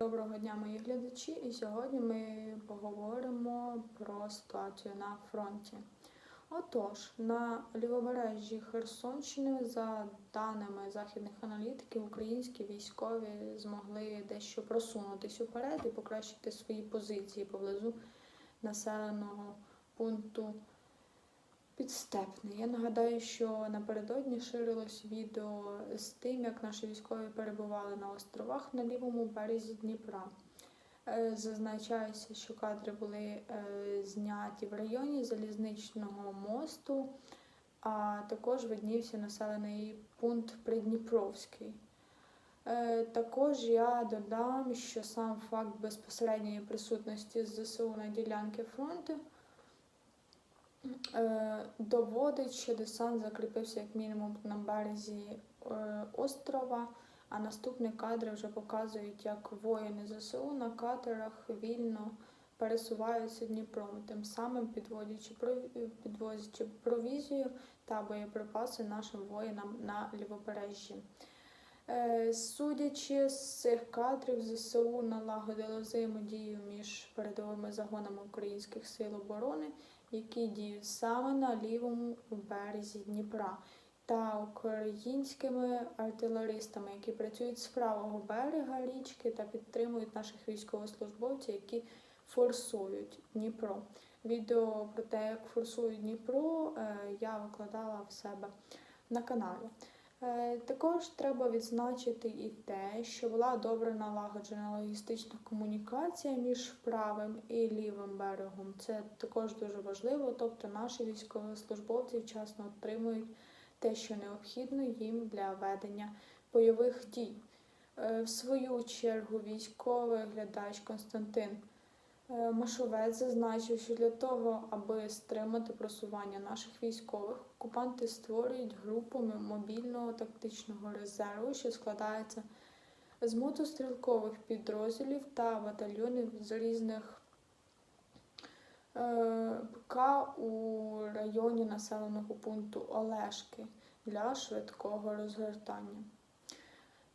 Доброго дня, мої глядачі, і сьогодні ми поговоримо про ситуацію на фронті. Отож, на лівобережжі Херсонщини, за даними західних аналітиків, українські військові змогли дещо просунутися вперед і покращити свої позиції поблизу населеного пункту Підстепний. Я нагадаю, що напередодні ширилось відео з тим, як наші військові перебували на островах на лівому березі Дніпра. Е, Зазначається, що кадри були е, зняті в районі залізничного мосту, а також виднівся населений пункт Придніпровський. Е, Також я додам, що сам факт безпосередньої присутності ЗСУ на ділянці фронту е, доводить, що десант закріпився як мінімум на березі е, острова, а наступні кадри вже показують, як воїни ЗСУ на катерах вільно пересуваються Дніпром, тим самим підводячи, підвозячи провізію та боєприпаси нашим воїнам на лівобережжі. Е, Судячи з цих кадрів, ЗСУ налагодили взаємодію між передовими загонами українських сил оборони, які діють саме на лівому березі Дніпра, та українськими артилеристами, які працюють з правого берега річки та підтримують наших військовослужбовців, які форсують Дніпро. Відео про те, як форсують Дніпро, е, я викладала в себе на каналі. Е, Також треба відзначити і те, що була добре налагоджена логістична комунікація між правим і лівим берегом. Це також дуже важливо. Тобто наші військовослужбовці вчасно отримують те, що необхідно їм для ведення бойових дій. Е, В свою чергу військовий глядач Константин Машовець зазначив, що для того, аби стримати просування наших військових, окупанти створюють групу мобільного тактичного резерву, що складається з мотострілкових підрозділів та батальйонів з різних е, ПК у районі населеного пункту Олешки для швидкого розгортання.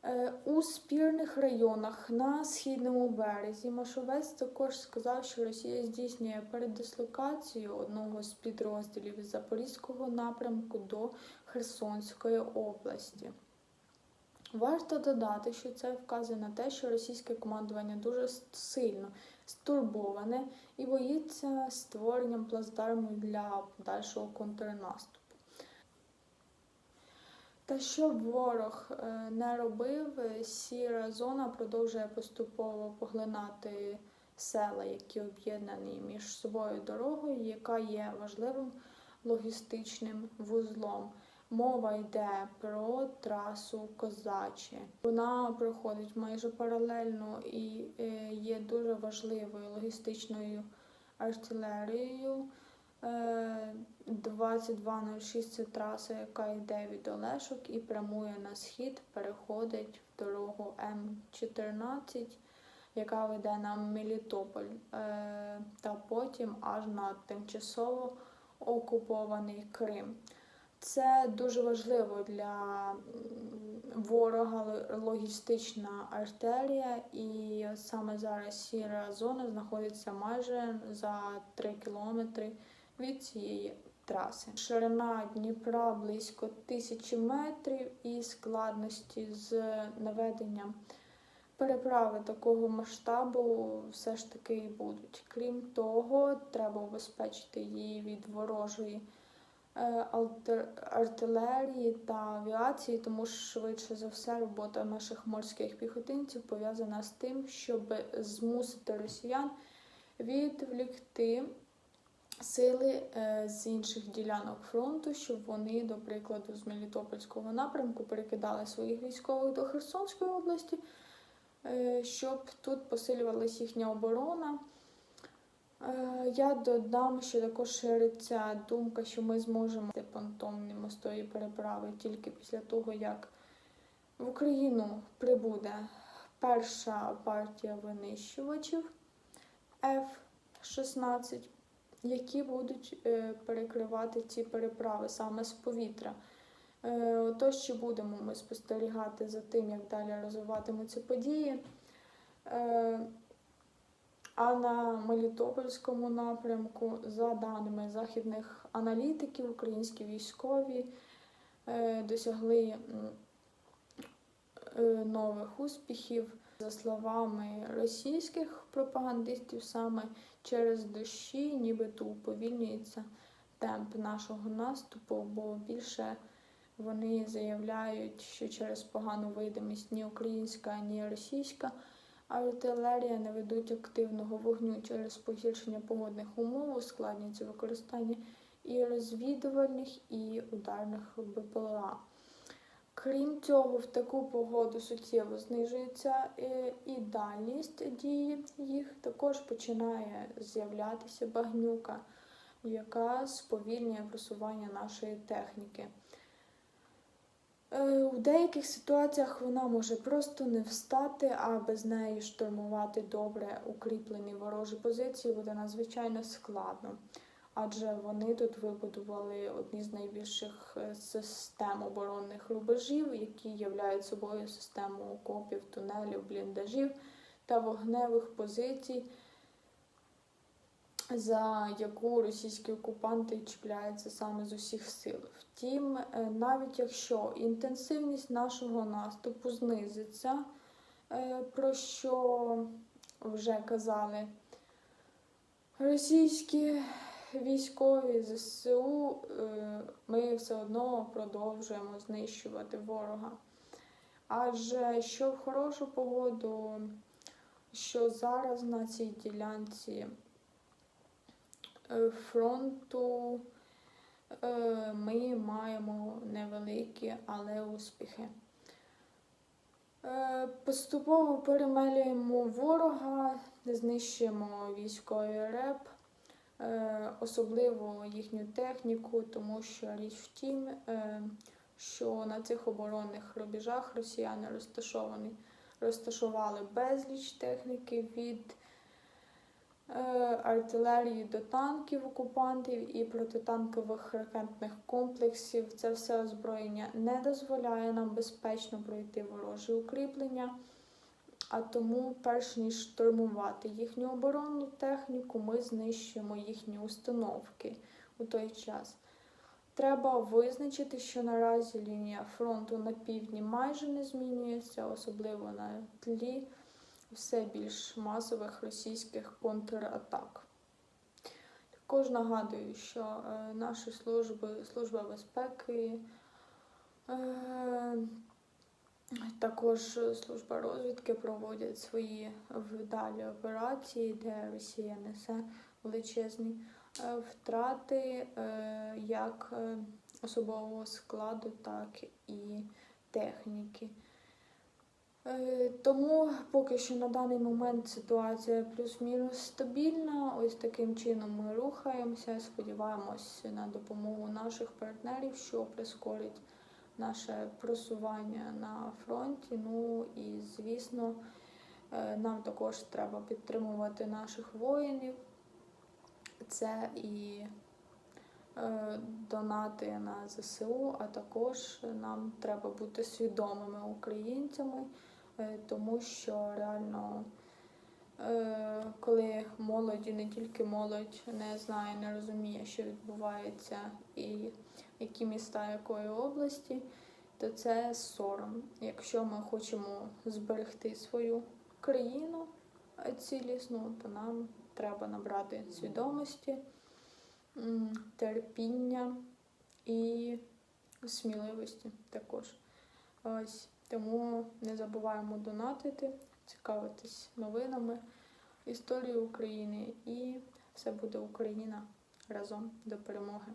Е, У спірних районах на східному березі Машовець також сказав, що Росія здійснює передислокацію одного з підрозділів із Запорізького напрямку до Херсонської області. Варто додати, що це вказує на те, що російське командування дуже сильно стурбоване і боїться створенням плацдарму для подальшого контрнаступу. Та щоб ворог е, не робив, е, сіра зона продовжує поступово поглинати села, які об'єднані між собою дорогою, яка є важливим логістичним вузлом. Мова йде про трасу Козаче. Вона проходить майже паралельно і е, є дуже важливою логістичною артилерією. Е, 2206 це траса, яка йде від Олешок і прямує на схід, переходить в дорогу М14, яка веде на Мелітополь, е, та потім аж на тимчасово окупований Крим. Це дуже важливо для ворога логістична артерія, і саме зараз сіра зона знаходиться майже за 3 кілометри від цієї траси. Ширина Дніпра близько тисячі метрів і складності з наведенням переправи такого масштабу все ж таки будуть. Крім того, треба убезпечити її від ворожої е, артилерії та авіації, тому швидше за все робота наших морських піхотинців пов'язана з тим, щоб змусити росіян відвлікти сили е, з інших ділянок фронту, щоб вони, до прикладу, з Мелітопольського напрямку перекидали своїх військових до Херсонської області, е, щоб тут посилювалась їхня оборона. Е, Я додам, що також шириться думка, що ми зможемо понтонні мостові переправи тільки після того, як в Україну прибуде перша партія винищувачів F-16, які будуть е, перекривати ці переправи саме з повітря. Е, Отож, чи будемо ми спостерігати за тим, як далі розвиватимуться події. Е, А на Мелітопольському напрямку, за даними західних аналітиків, українські військові досягли нових успіхів. За словами російських пропагандистів, саме через дощі нібито уповільнюється темп нашого наступу, бо більше вони заявляють, що через погану видимість ні українська, ні російська артилерія не ведуть активного вогню через погіршення погодних умов, ускладнюється використання і розвідувальних, і ударних БПЛА. Крім цього, в таку погоду суттєво знижується е, і дальність дії їх. Також починає з'являтися багнюка, яка сповільнює просування нашої техніки. Е, У деяких ситуаціях вона може просто не встати, а без неї штурмувати добре укріплені ворожі позиції буде надзвичайно складно. Адже вони тут вибудували одні з найбільших е, систем оборонних рубежів, які являють собою систему окопів, тунелів, бліндажів та вогневих позицій, за яку російські окупанти чіпляються саме з усіх сил. Втім, е, навіть якщо інтенсивність нашого наступу знизиться, е, про що вже казали російські військові ЗСУ, е, ми все одно продовжуємо знищувати ворога. Адже що в хорошу погоду, що зараз на цій ділянці е, фронту е, ми маємо невеликі, але успіхи. Поступово перемелюємо ворога, знищуємо військовий реп, особливо їхню техніку, тому що річ в тім, е, що на цих оборонних рубежах росіяни розташовані, розташували безліч техніки від е, артилерії до танків окупантів і протитанкових ракетних комплексів. Це все озброєння не дозволяє нам безпечно пройти ворожі укріплення. А тому, перш ніж штурмувати їхню оборонну техніку, ми знищуємо їхні установки у той час. Треба визначити, що наразі лінія фронту на півдні майже не змінюється, особливо на тлі все більш масових російських контратак. Також нагадую, що е, наші служби, служба безпеки, е, також служба розвідки проводять свої вдалі операції, де Росія несе величезні е, втрати е, як е, особового складу, так і техніки. Тому поки що на даний момент ситуація плюс-мінус стабільна. Ось таким чином ми рухаємося. Сподіваємось на допомогу наших партнерів, що прискорить наше просування на фронті. Ну і звісно, е, нам також треба підтримувати наших воїнів. Це і е, донати на ЗСУ, а також нам треба бути свідомими українцями, е, тому що реально, коли молодь, і не тільки молодь не знає, не розуміє, що відбувається і які міста якої області, то це сором. Якщо ми хочемо зберегти свою країну е, цілісну, то нам треба набрати свідомості, терпіння і сміливості також. Ось тому не забуваємо донатити, цікавитись новинами, історією України, і все буде Україна разом до перемоги.